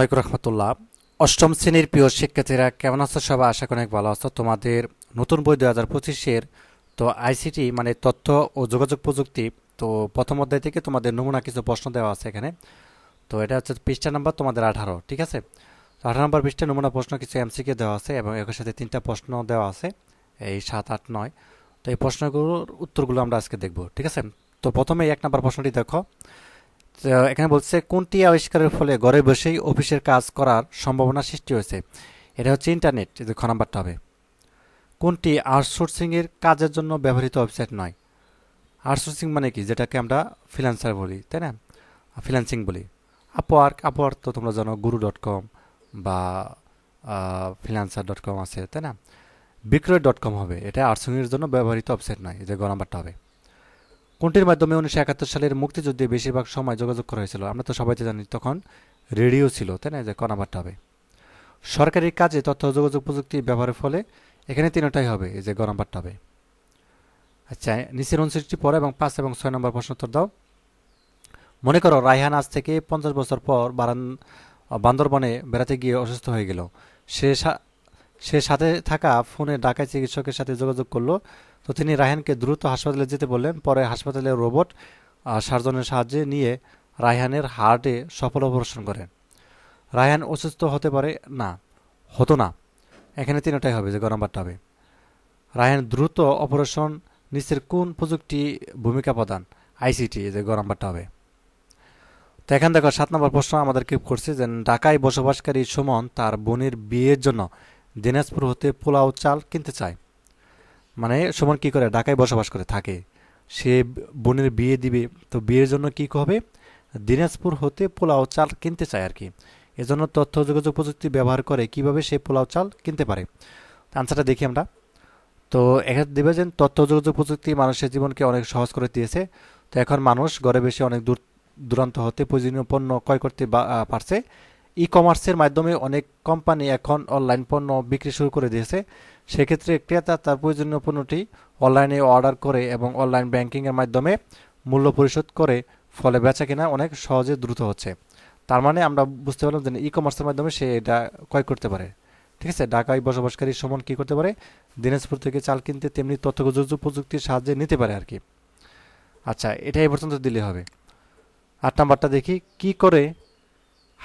ওয়ালাইকুম রহমতুল্লাহ। অষ্টম শ্রেণির প্রিয় শিক্ষার্থীরা, কেমন আছো সবাই? আশা করি অনেক ভালো আছো। তোমাদের নতুন বই দু হাজার পঁচিশের তো আইসিটি মানে তথ্য ও যোগাযোগ প্রযুক্তি, তো প্রথম অধ্যায় থেকে তোমাদের নমুনা কিছু প্রশ্ন দেওয়া আছে এখানে। তো এটা হচ্ছে পৃষ্ঠা নাম্বার তোমাদের আঠারো, ঠিক আছে? তো আঠারো নম্বর পৃষ্ঠা নমুনা প্রশ্ন কিছু এমসিকে দেওয়া আছে এবং এর সাথে তিনটা প্রশ্ন দেওয়া আছে, এই সাত, আট, নয়। তো এই প্রশ্নগুলোর উত্তরগুলো আমরা আজকে দেখব, ঠিক আছে? তো প্রথমে এক নম্বর প্রশ্নটি দেখো। এখানে বলছে, কোনটি আবিষ্কারের ফলে ঘরে বসেই অফিসের কাজ করার সম্ভাবনা সৃষ্টি হয়েছে? এটা হচ্ছে ইন্টারনেট, যে খ নাম্বারটা হবে। কোনটি আউটসোর্সিংয়ের কাজের জন্য ব্যবহৃত ওয়েবসাইট নয়? আউটসোর্সিং মানে কি? যেটাকে আমরা ফ্রিল্যান্সার বলি, তাই না? ফ্রিল্যান্সিং বলি। আপওয়ার্ক আপওয়ার্ক তো তোমরা জানো, গুরু ডট কম বা ফ্রিল্যান্সার ডট কম আছে, তাই না? বিক্রয় ডট কম হবে। এটা আউটসোর্সিংয়ের জন্য ব্যবহৃত ওয়েবসাইট নয় যে গ নাম্বারটা হবে। কোনটির মাধ্যমে উনিশশো একাত্তর সালের মুক্তিযুদ্ধে বেশিরভাগ সময় যোগাযোগ করা হয়েছিল। আমরা তো সবাই জানি তখন রেডিও ছিল, তাই না? যে ক হবে। সরকারি কাজে তথ্য যোগাযোগ প্রযুক্তি ব্যবহারের ফলে এখানে তিনটাই হবে, এই যে গ নাম্বারটা হবে। আচ্ছা নিচের উনষট্টি পর এবং পাঁচ এবং ছয় নম্বর প্রশ্ন উত্তর দাও। মনে করো রায়হান আজ থেকে পঞ্চাশ বছর পর বারান বান্দরবনে বেড়াতে গিয়ে অসুস্থ হয়ে গেল। সে সা- সাথে থাকা ফোনে ঢাকায় চিকিৎসকের সাথে যোগাযোগ করল। তো তিনি রায়হানকে দ্রুত হাসপাতালে যেতে বললেন। পরে হাসপাতালে রোবট সার্জনের সাহায্যে নিয়ে রায়হানের হার্টে সফল অপারেশন করেন। রায়হান অসুস্থ হতে পারে? না, হতো না। এখানে তিনটাই হবে, যে গ নাম্বারটা হবে। রায়হান দ্রুত অপারেশন, নিচের কোন প্রযুক্তি ভূমিকা প্রদান? আইসিটি যে গ নাম্বারটা হবে। তো এখান দেখো সাত নম্বর প্রশ্ন আমাদেরকে করছে যে, ঢাকায় বসবাসকারী সুমন তার বোনের বিয়ের জন্য দিনাজপুর হতে পোলাও চাল কিনতে চায়। মানে সুমন কি করে, ঢাকায় বসবাস করে, থাকে। সে বোনের বিয়ে দিবে, তো বিয়ের জন্য কি হবে? দিনাজপুর হতে পোলাও চাল কিনতে চায় আর কি। এজন্য তথ্য যোগাযোগ প্রযুক্তি ব্যবহার করে কীভাবে সে পোলাও চাল কিনতে পারে? আনসারটা দেখি আমরা। তো এখানে দেবে যে তথ্য যোগাযোগ প্রযুক্তি মানুষের জীবনকে অনেক সহজ করে দিয়েছে। তো এখন মানুষ ঘরে বসে অনেক দূর, দূরান্ত হতে প্রয়োজনীয় পণ্য ক্রয় করতে পারছে। ই কমার্সের মাধ্যমে অনেক কোম্পানি এখন অনলাইন পণ্য বিক্রি শুরু করে দিয়েছে। সেক্ষেত্রে ক্রেতা তার প্রয়োজনীয় পণ্যটি অনলাইনে অর্ডার করে এবং অনলাইন ব্যাংকিংয়ের মাধ্যমে মূল্য পরিশোধ করে ফলে বেচা কেনা অনেক সহজে দ্রুত হচ্ছে। তার মানে আমরা বুঝতে পারলাম যে ই কমার্সের মাধ্যমে সে এটা ক্রয় করতে পারে। ঠিক আছে? ঢাকায় বসবাসকারী সমান কি করতে পারে? দিনাজপুর থেকে চাল কিনতে তেমনি তথ্য প্রযুক্তির সাহায্যে নিতে পারে আর কি। আচ্ছা এটা এই পর্যন্ত দিলে হবে। আট নাম্বারটা দেখি। কি করে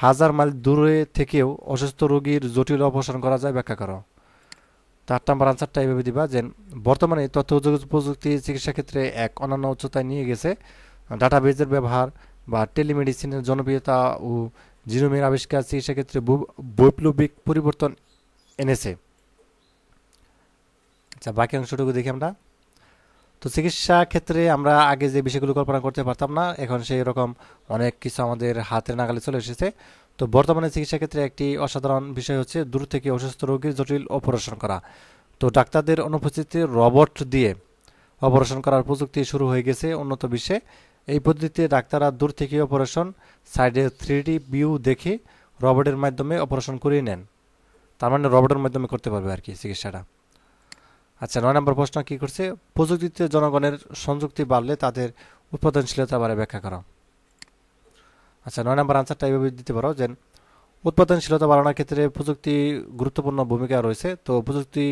হাজার মাইল দূরে থেকেও অসুস্থ রোগীর জটিল অপসারণ করা যায়, ব্যাখ্যা করো। তো আট নাম্বার আনসারটা এইভাবে দিবা যে, বর্তমানে তথ্য প্রযুক্তি চিকিৎসা ক্ষেত্রে এক অনন্য উচ্চতায় নিয়ে গেছে। ডাটাবেজের ব্যবহার বা টেলিমেডিসিনের জনপ্রিয়তা ও জিনোমের আবিষ্কার চিকিৎসা ক্ষেত্রে বৈপ্লবিক পরিবর্তন এনেছে। আচ্ছা বাকি অংশটুকু দেখি আমরা। তো চিকিৎসা ক্ষেত্রে আমরা আগে যে বিষয়গুলো কল্পনা করতে পারতাম না, এখন সেই রকম অনেক কিছু আমাদের হাতের নাগালে চলে এসেছে। তো বর্তমানে চিকিৎসা ক্ষেত্রে একটি অসাধারণ বিষয় হচ্ছে দূর থেকে অসুস্থ রোগীর জটিল অপারেশন করা। তো ডাক্তারদের অনুপস্থিতিতে রবট দিয়ে অপারেশন করার প্রযুক্তি শুরু হয়ে গেছে উন্নত বিশ্বে। এই পদ্ধতিতে ডাক্তাররা দূর থেকে অপারেশন, সাইডে থ্রি ভিউ দেখে রবটের মাধ্যমে অপারেশন করিয়ে নেন। তার মানে রবটের মাধ্যমে করতে পারবে আর কি চিকিৎসাটা। আচ্ছা নয় নম্বর প্রশ্ন কি করছে? প্রযুক্তিতে জনগণের সংযুক্তি বাড়লে তাদের উৎপাদনশীলতা বাড়ে, ব্যাখ্যা করো। আচ্ছা নয় নম্বর আনসারটা এইভাবে দিতে পারো যে, উৎপাদনশীলতা বাড়ানোর ক্ষেত্রে প্রযুক্তি গুরুত্বপূর্ণ ভূমিকা রয়েছে। তো প্রযুক্তি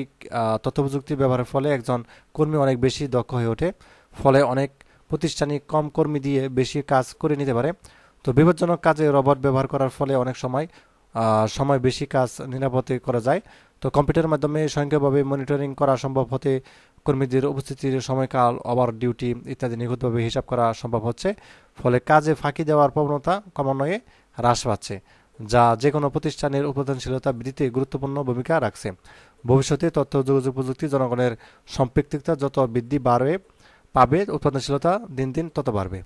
তথ্য প্রযুক্তি ব্যবহারের ফলে একজন কর্মী অনেক বেশি দক্ষ হয়ে ওঠে। ফলে অনেক প্রতিষ্ঠানিক কম কর্মী দিয়ে বেশি কাজ করে নিতে পারে। তো বিপজ্জনক কাজে রবট ব্যবহার করার ফলে অনেক সময় সময় বেশি কাজ নিরাপদে করা যায়। তো কম্পিউটারের মাধ্যমে স্বয়ংক্রিয়ভাবে মনিটরিং করা সম্ভব হতে, কর্মীদের উপস্থিতির সময়কাল ওভার ডিউটি ইত্যাদি নিখুঁতভাবে হিসাব করা সম্ভব হচ্ছে। ফলে কাজে ফাঁকি দেওয়ার প্রবণতা ক্রমান্বয়ে হ্রাস পাচ্ছে, যা যে কোনো প্রতিষ্ঠানের উৎপাদনশীলতা বৃদ্ধিতে গুরুত্বপূর্ণ ভূমিকা রাখছে। ভবিষ্যতে তথ্য যোগাযোগ প্রযুক্তি জনগণের সম্পৃক্ততা যত বৃদ্ধি বাড়বে, পাবে, উৎপাদনশীলতা দিন দিন তত বাড়বে।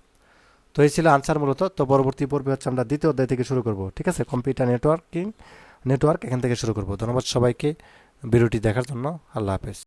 তো এই ছিল আনসার মূলত। তো পরবর্তী পর্বে হচ্ছে আমরা দ্বিতীয় অধ্যায় থেকে শুরু করব। ঠিক আছে? কম্পিউটার নেটওয়ার্কিং নেটওয়ার্ক এখান থেকে শুরু করব। ধন্যবাদ সবাইকে। ভিডিওটি দেখার জন্য আল্লাহ হাফেজ।